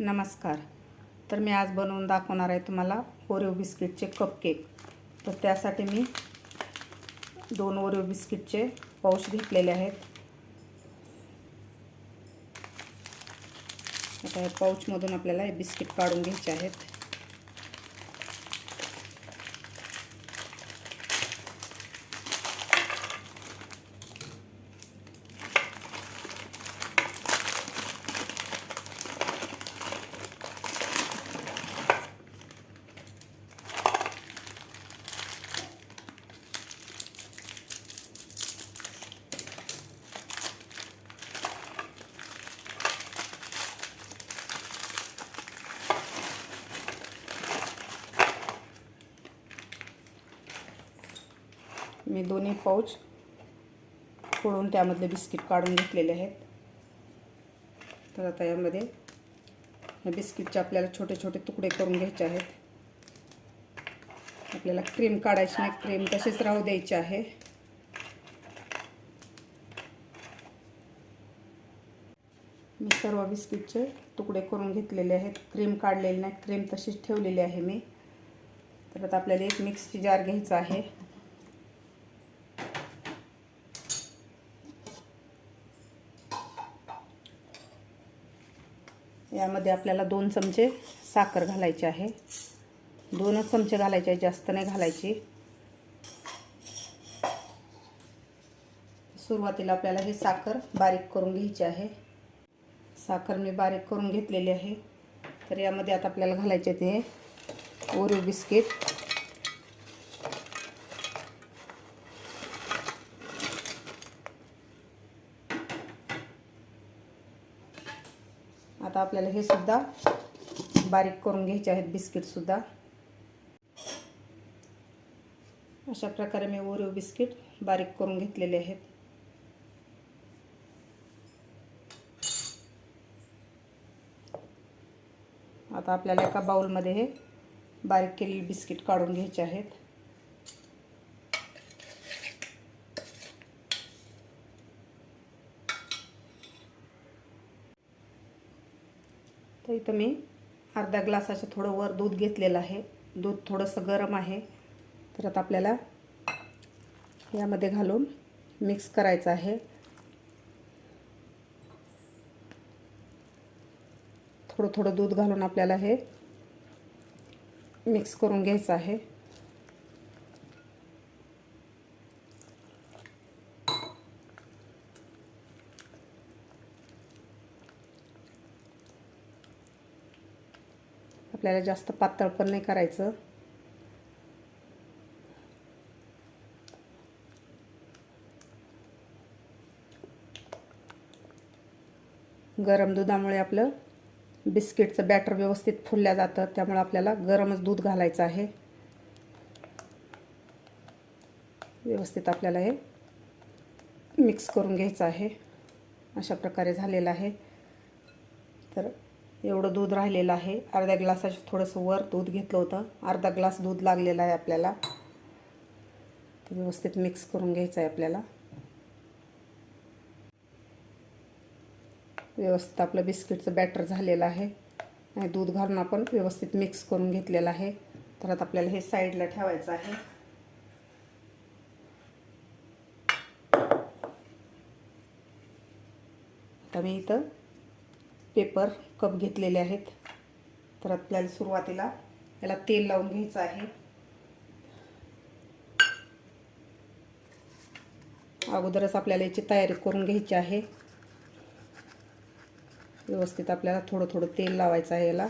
नमस्कार. तर मी आज बनवून दाखवणार आहे तुम्हाला ओरिओ बिस्किटचे कपकेक तर त्यासाठी मी दोन ओरिओ बिस्किटचे पाऊच घेतलेले आहेत. आता या पाऊचमधून आपल्याला हे बिस्किट काढून घ्यायचे आहेत. मी दोन्ही पाऊच फोडून त्यामधले बिस्किट काढून घेतलेले आहेत. तर आता यामध्ये या बिस्किटचे आपल्याला छोटे छोटे तुकडे करून घ्यायचे आहेत. आपल्याला क्रीम काढायची नाही क्रीम तशीच राहू द्यायची आहे. मी सर्व बिस्किटचे तुकडे करून घेतलेले आहेत. क्रीम काढलेली नाही क्रीम तशीच ठेवलेली आहे मी. तर आता आपल्याला एक मिक्सची जार घ्यायचा आहे. यामध्ये आपल्याला दोन चमचे साखर घालायची आहे. दोनच चमचे घालायचे आहे जास्त नाही घालायची. सुरुवातीला आपल्याला ही साखर बारीक करून घ्यायची आहे. साखर मी बारीक करून घेतलेली आहे. तर यामध्ये आता आपल्याला घालायचे ते ओरिओ बिस्किट. आता आपल्याला हे सुद्धा बारीक करून घ्यायचे आहेत बिस्किटसुद्धा अशा प्रकारे मी ओरिओ बिस्किट बारीक करून घेतलेले आहेत. आता आपल्याला एका बाउलमध्ये हे बारीक केलेले बिस्किट काढून घ्यायचे आहेत. तर इथं मी अर्धा ग्लासाचं थोडं वर दूध घेतलेलं आहे. दूध थोडंसं गरम आहे. तर आता आपल्याला यामध्ये घालून मिक्स करायचं आहे. थोडं थोडं दूध घालून आपल्याला हे मिक्स करून घ्यायचं आहे. आपल्याला जास्त पातळ पण नाही करायचं. गरम दुधामुळे आपलं बिस्किटचं बॅटर व्यवस्थित फुलल्या जातं त्यामुळे आपल्याला गरमच दूध घालायचं आहे. व्यवस्थित आपल्याला हे मिक्स करून घ्यायचं आहे. अशा प्रकारे झालेलं आहे. तर एवढं दूध राहिलेलं आहे. अर्ध्या ग्लासाचं थोडंसं वर दूध घेतलं होतं. अर्धा ग्लास दूध लागलेलं आहे आपल्याला. व्यवस्थित मिक्स करून घ्यायचं आहे आपल्याला. व्यवस्थित आपलं बिस्किटचं बॅटर झालेलं आहे. आणि दूध घालून आपण व्यवस्थित मिक्स करून घेतलेलं आहे. तर आता आपल्याला हे साईडला ठेवायचं आहे. आता मी इथं पेपर कप घेतलेले आहेत. तर आपल्याला सुरुवातीला याला तेल लावून घ्यायचं आहे. अगोदरच आपल्याला याची तयारी करून घ्यायची आहे. व्यवस्थित आपल्याला थोडं थोडं तेल लावायचं आहे याला.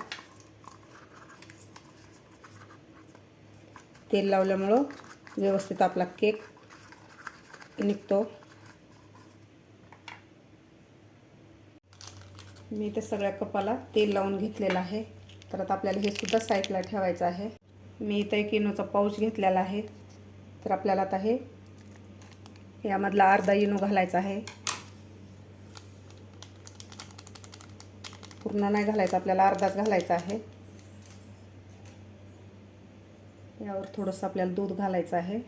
तेल लावल्यामुळं व्यवस्थित आपला केक निघतो. मी इथे सगळ्या कपाला तेल लावून घेतलेलं आहे. तर आता आपल्याला हे सुद्धा साईडला ठेवायचं आहे. मी इथं एक इनोचा पाऊच घेतलेला आहे. तर आपल्याला आता हे यामधला अर्धा इनो घालायचा आहे. पूर्ण नाही घालायचं आपल्याला अर्धाच घालायचा आहे. यावर थोडंसं आपल्याला दूध घालायचं आहे.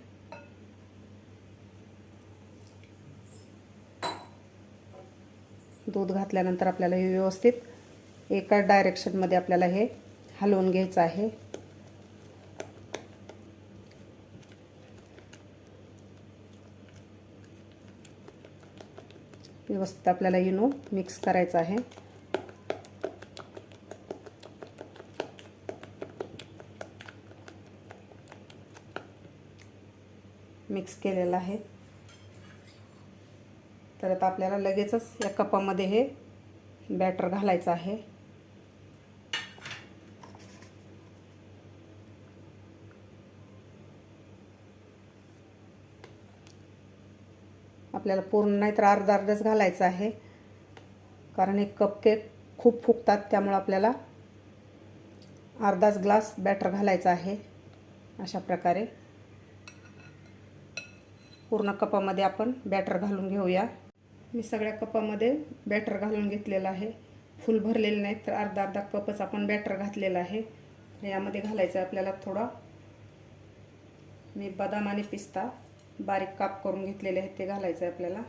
दूध घातल्यानंतर आपल्याला हे व्यवस्थित एका डायरेक्शनमध्ये आपल्याला हे हलवून घ्यायचं आहे. व्यवस्थित आपल्याला इनो मिक्स करायचं आहे. मिक्स केलेलं आहे. तर आता आपल्याला लगेचच या कपामध्ये हे बॅटर घालायचं आहे. आपल्याला पूर्ण नाही तर अर्धा अर्धच घालायचं आहे. कारण हे कपकेक खूप फुगतात त्यामुळं आपल्याला अर्धाच ग्लास बॅटर घालायचा आहे. अशा प्रकारे पूर्ण कपामध्ये आपण बॅटर घालून घेऊया. मी सगळ्या कपामध्ये बॅटर घालून घेतलेलं आहे. फुल भरलेलं नाही तर अर्धा अर्धा कपच आपण बॅटर घातलेलं आहे. यामध्ये घालायचं आहे आपल्याला थोडा. मी बदाम आणि पिस्ता बारीक काप करून घेतलेले आहेत ते घालायचं आहे आपल्याला.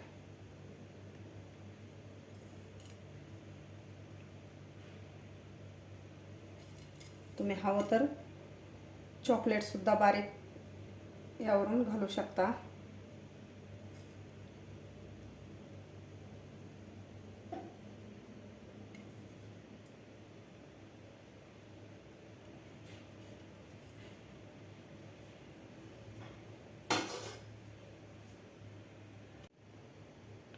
तुम्ही हवं तर चॉकलेटसुद्धा बारीक यावरून घालू शकता.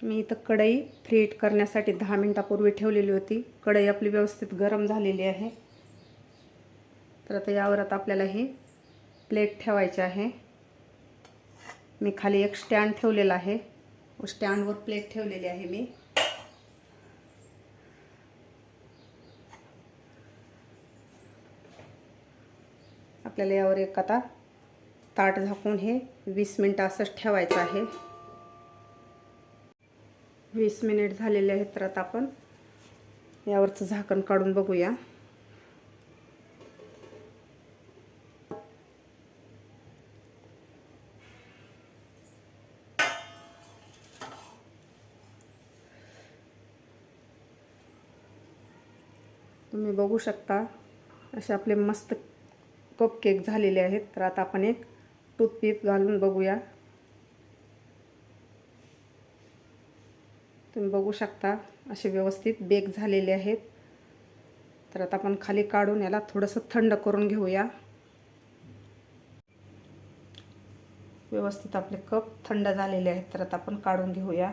मी इथं कढई फ्रीट करण्यासाठी दहा मिनटापूर्वी ठेवलेली होती. कढई आपली व्यवस्थित गरम झालेली आहे. तर आता यावर आता आपल्याला ही प्लेट ठेवायची आहे. मी खाली एक स्टँड ठेवलेला आहे. स्टँडवर प्लेट ठेवलेली आहे मी. आपल्याला यावर एक आता ताट झाकून हे वीस मिनटं असंच ठेवायचं आहे. वीस मिनिट झालेले आहेत तर आता आपण यावरचं झाकण काढून बघूया. तुम्ही बघू शकता असे आपले मस्त कप केक झालेले आहेत. तर आता आपण एक टूथपिक घालून बघूया. तुम्ही बघू शकता असे व्यवस्थित बेक झालेले आहेत. तर आता आपण खाली काढून याला थोडंसं थंड करून घेऊया. व्यवस्थित आपले कप थंड झालेले आहेत तर आता आपण काढून घेऊया.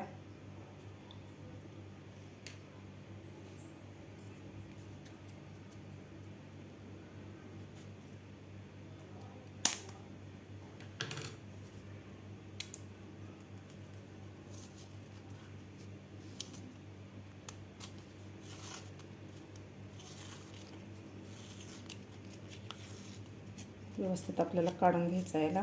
व्यवस्थित आपल्याला काढून घ्यायचा आहे याला.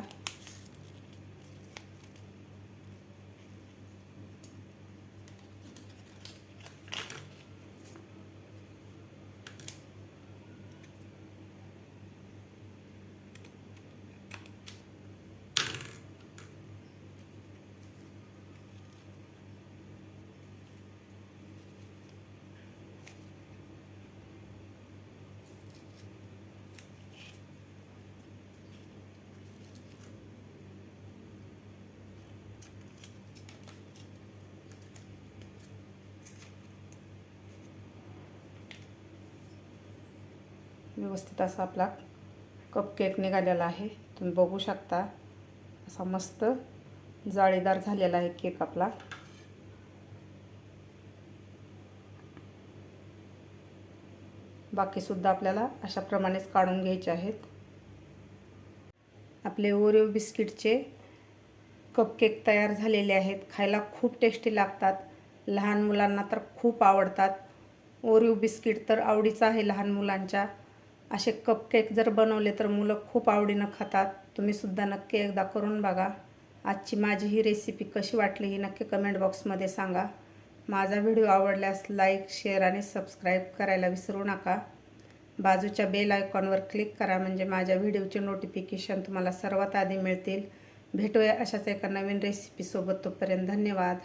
व्यवस्थित असा आपला कप केक निघालेला आहे. तुम्ही बघू शकता. असा मस्त जाळीदार झालेला आहे केक आपला. बाकीसुद्धा आपल्याला अशाप्रमाणेच काढून घ्यायचे आहेत. आपले ओरिओ बिस्किटचे कपकेक तयार झालेले आहेत. खायला खूप टेस्टी लागतात. लहान मुलांना तर खूप आवडतात. ओरिओ बिस्किट तर आवडीचं आहे लहान मुलांच्या. असे कपकेक जर बनवले तर मुलं खूप आवडीनं खातात. तुम्हीसुद्धा नक्की एकदा करून बघा. आजची माझी ही रेसिपी कशी वाटली ही नक्की कमेंट बॉक्समध्ये सांगा. माझा व्हिडिओ आवडल्यास लाईक शेअर आणि सबस्क्राईब करायला विसरू नका. बाजूच्या बेल आयकॉनवर क्लिक करा म्हणजे माझ्या व्हिडिओचे नोटिफिकेशन तुम्हाला सर्वात आधी मिळतील. भेटूया अशाच एका नवीन रेसिपीसोबत तोपर्यंत धन्यवाद.